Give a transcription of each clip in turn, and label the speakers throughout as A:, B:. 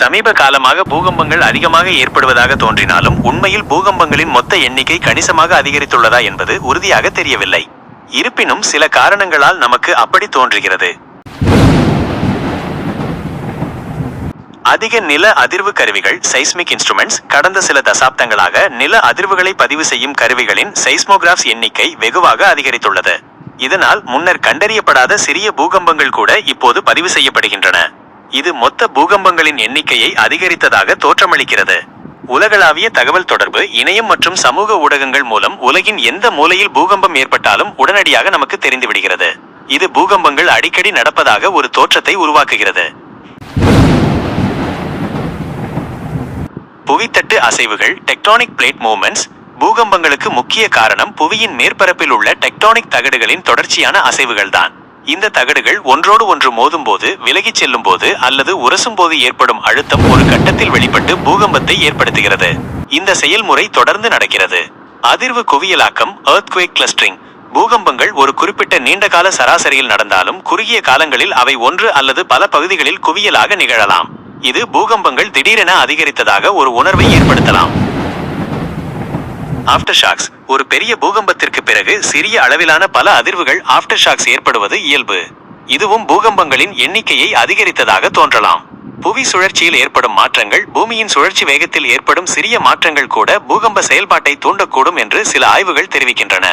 A: சமீப காலமாக பூகம்பங்கள் அதிகமாக ஏற்படுவதாக தோன்றினாலும் உண்மையில் பூகம்பங்களின் மொத்த எண்ணிக்கை கணிசமாக அதிகரித்துள்ளதா என்பது உறுதியாக தெரியவில்லை. இருப்பினும் சில காரணங்களால் நமக்கு அப்படி தோன்றுகிறது. அதிக நில அதிர்வு கருவிகள் சைஸ்மிக் இன்ஸ்ட்ருமெண்ட்ஸ் கடந்த சில தசாப்தங்களாக நில அதிர்வுகளை பதிவு செய்யும் கருவிகளின் சைஸ்மோகிராஃப்ஸ் எண்ணிக்கை வெகுவாக அதிகரித்துள்ளது. இதனால் முன்னர் கண்டறியப்படாத சிறிய பூகம்பங்கள் கூட இப்போது பதிவு செய்யப்படுகின்றன. இது மொத்த பூகம்பங்களின் எண்ணிக்கையை அதிகரித்ததாக தோற்றமளிக்கிறது. உலகளாவிய தகவல் தொடர்பு இணையம் மற்றும் சமூக ஊடகங்கள் மூலம் உலகின் எந்த மூலையில் பூகம்பம் ஏற்பட்டாலும் உடனடியாக நமக்கு தெரிந்துவிடுகிறது. இது பூகம்பங்கள் அடிக்கடி நடப்பதாக ஒரு தோற்றத்தை உருவாக்குகிறது. புவித்தட்டு அசைவுகள் டெக்டானிக் பிளேட் மூமெண்ட்ஸ் பூகம்பங்களுக்கு முக்கிய காரணம் புவியின் மேற்பரப்பில் உள்ள டெக்டானிக் தகடுகளின் தொடர்ச்சியான அசைவுகள்தான். இந்த தகடுகள் ஒன்றோடு ஒன்று மோதும்போது விலகிச் செல்லும் போது அல்லது உரசும் போது ஏற்படும் அழுத்தம் ஒரு கட்டத்தில் வெளிப்பட்டு பூகம்பத்தை ஏற்படுத்துகிறது. இந்த செயல்முறை தொடர்ந்து நடக்கிறது. அதிர்வு குவியலாக்கம் earthquake கிளஸ்டரிங் பூகம்பங்கள் ஒரு குறிப்பிட்ட நீண்டகால சராசரியில் நடந்தாலும் குறுகிய காலங்களில் அவை ஒன்று அல்லது பல பகுதிகளில் குவியலாக நிகழலாம். இது பூகம்பங்கள் திடீரென அதிகரித்ததாக ஒரு உணர்வை ஏற்படுத்தலாம். ஆஃப்டர் ஷாக்ஸ் ஒரு பெரிய பூகம்பத்திற்கு பிறகு சிறிய அளவிலான பல அதிர்வுகள் ஆஃப்டர் ஷாக்ஸ் ஏற்படுவது இயல்பு. இதுவும் பூகம்பங்களின் எண்ணிக்கையை அதிகரித்ததாக தோன்றலாம். புவி சுழற்சியில் ஏற்படும் மாற்றங்கள் பூமியின் சுழற்சி வேகத்தில் ஏற்படும் சிறிய மாற்றங்கள் கூட பூகம்ப செயல்பாட்டை தூண்டக்கூடும் என்று சில ஆய்வுகள் தெரிவிக்கின்றன.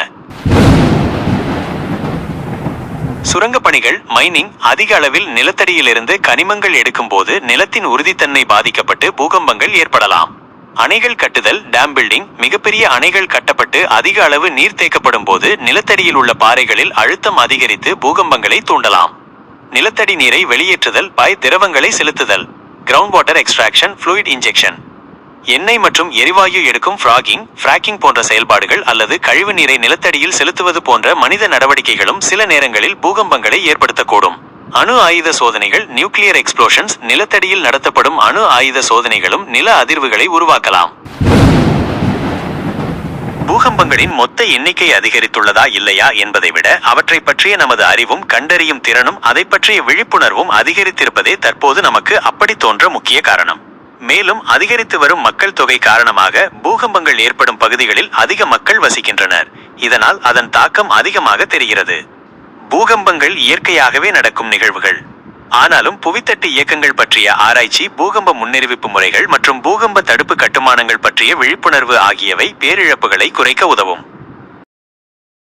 A: சுரங்கப் பணிகள் மைனிங் அதிக அளவில் நிலத்தடியிலிருந்து கனிமங்கள் எடுக்கும்போது நிலத்தின் உறுதித்தன்மை பாதிக்கப்பட்டு பூகம்பங்கள் ஏற்படலாம். அணைகள் கட்டுதல் டேம் பில்டிங் மிகப்பெரிய அணைகள் கட்டப்பட்டு அதிக அளவு நீர் தேக்கப்படும் போது நிலத்தடியில் உள்ள பாறைகளில் அழுத்தம் அதிகரித்து பூகம்பங்களை தூண்டலாம். நிலத்தடி நீரை வெளியேற்றுதல் பாய் திரவங்களை செலுத்துதல். Ground water extraction fluid injection எண்ணெய் மற்றும் எரிவாயு எடுக்கும் ஃப்ராகிங் ஃப்ராக்கிங் போன்ற செயல்பாடுகள் அல்லது கழிவு நீரை நிலத்தடியில் செலுத்துவது போன்ற மனித நடவடிக்கைகளும் சில நேரங்களில் பூகம்பங்களை ஏற்படுத்தக்கூடும். அணு ஆயுத சோதனைகள் நியூக்ளியர் எக்ஸ்ப்ளோஷன்ஸ் நிலத்தடியில் நடத்தப்படும் அணு ஆயுத சோதனைகளும் நில அதிர்வுகளை உருவாக்கலாம். பூகம்பங்களின் மொத்த எண்ணிக்கை அதிகரித்துள்ளதா இல்லையா என்பதை விட அவற்றை பற்றிய நமது அறிவும் கண்டறியும் திறனும் அதை பற்றிய விழிப்புணர்வும் அதிகரித்திருப்பதே தற்போது நமக்கு அப்படி தோன்ற முக்கிய காரணம். மேலும் அதிகரித்து வரும் மக்கள் தொகை காரணமாக பூகம்பங்கள் ஏற்படும் பகுதிகளில் அதிக மக்கள் வசிக்கின்றனர். இதனால் அதன் தாக்கம் அதிகமாக தெரிகிறது. பூகம்பங்கள் இயற்கையாகவே நடக்கும் நிகழ்வுகள். ஆனாலும் புவித்தட்டு இயக்கங்கள் பற்றிய ஆராய்ச்சி பூகம்ப முன்னறிவிப்பு முறைகள் மற்றும் பூகம்ப தடுப்பு கட்டுமானங்கள் பற்றிய விழிப்புணர்வு ஆகியவை பேரிழப்புகளை குறைக்க உதவும்.